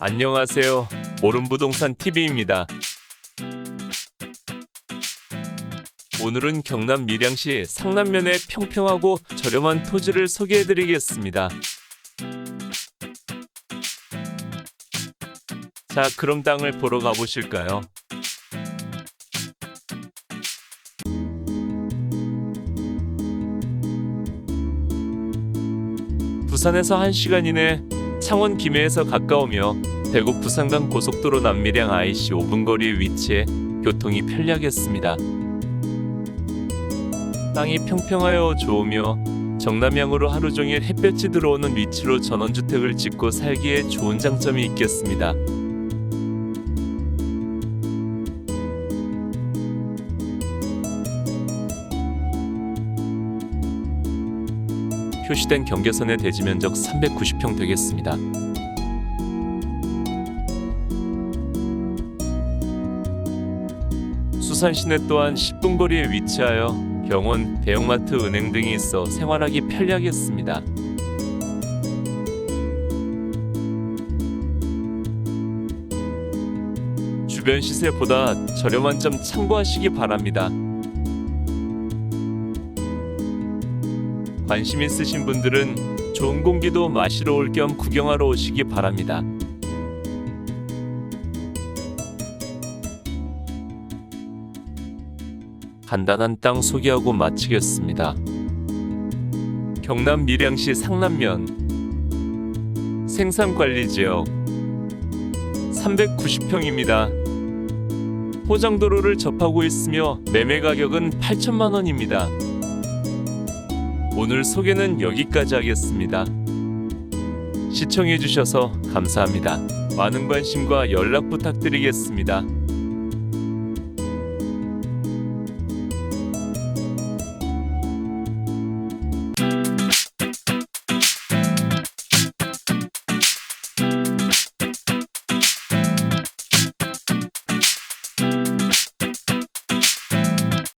안녕하세요. 오름부동산 TV입니다. 오늘은 경남 밀양시 상남면의 평평하고 저렴한 토지를 소개해드리겠습니다. 자, 그럼 땅을 보러 가보실까요? 부산에서 1시간 이내 창원 김해에서 가까우며 대구 부산간 고속도로 남밀양 IC 5분 거리에 위치해 교통이 편리하겠습니다. 땅이 평평하여 좋으며 정남향으로 하루 종일 햇볕이 들어오는 위치로 전원주택을 짓고 살기에 좋은 장점이 있겠습니다. 표시된 경계선의 대지 면적 390평 되겠습니다. 수산 시내 또한 10분 거리에 위치하여 병원, 대형마트, 은행 등이 있어 생활하기 편리하겠습니다. 주변 시세보다 저렴한 점 참고하시기 바랍니다. 관심 있으신 분들은 좋은 공기도 마시러 올 겸 구경하러 오시기 바랍니다. 간단한 땅 소개하고 마치겠습니다. 경남 밀양시 상남면 생산관리지역 390평입니다. 포장도로를 접하고 있으며 매매 가격은 8천만 원입니다. 오늘 소개는 여기까지 하겠습니다. 시청해주셔서 감사합니다. 많은 관심과 연락 부탁드리겠습니다.